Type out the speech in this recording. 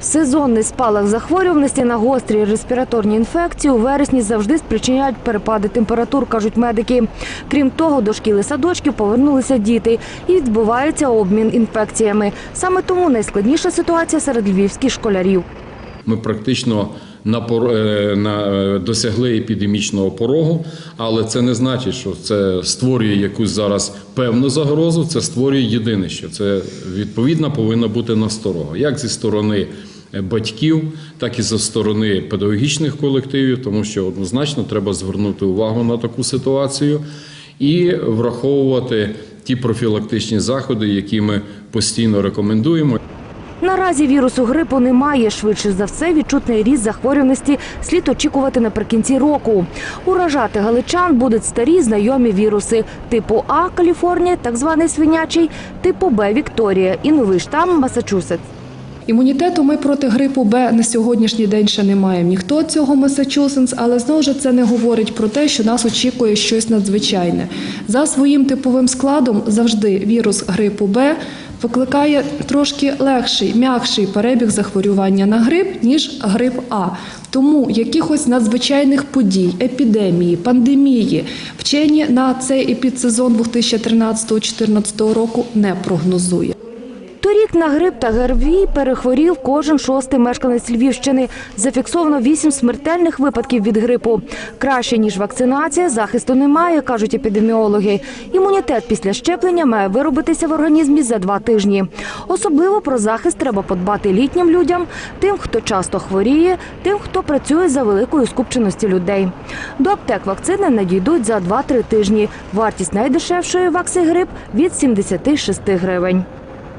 Сезонний спалах захворюваності на гострі респіраторні інфекції у вересні завжди спричиняють перепади температур, кажуть медики. Крім того, до шкіли садочків повернулися діти і відбувається обмін інфекціями. Саме тому найскладніша ситуація серед львівських школярів. Ми практично на, е, на, е, досягли епідемічного порогу, але це не значить, що це створює якусь зараз певну загрозу. Це створює єдине, що це відповідно повинна бути насторога, як зі сторони е, батьків, так і зі сторони педагогічних колективів, тому що однозначно треба звернути увагу на таку ситуацію і враховувати ті профілактичні заходи, які ми постійно рекомендуємо. Наразі вірусу грипу немає. Швидше за все, відчутний ріст захворюваності слід очікувати наприкінці року. Уражати галичан будуть старі знайомі віруси типу А Каліфорнія, так званий свинячий, типу Б Вікторія і новий штам Масачусетс. Імунітету ми проти грипу Б на сьогоднішній день ще не маємо ніхто цього Масачусетс, але знову ж це не говорить про те, що нас очікує щось надзвичайне. За своїм типовим складом завжди вірус грипу Б викликає трошки легший, м'якший перебіг захворювання на грип, ніж грип А. Тому якихось надзвичайних подій, епідемії, пандемії вчені на цей епідсезон 2013-2014 року не прогнозує. Торік на грип та ГРВІ перехворів кожен шостий мешканець Львівщини. Зафіксовано вісім смертельних випадків від грипу. Краще ніж вакцинація, захисту немає, кажуть епідеміологи. Імунітет після щеплення має виробитися в організмі за два тижні. Особливо про захист треба подбати літнім людям, тим, хто часто хворіє, тим, хто працює за великою скупченості людей. До аптек вакцини надійдуть за 2-3 тижні. Вартість найдешевшої вакси грип від 76 гривень.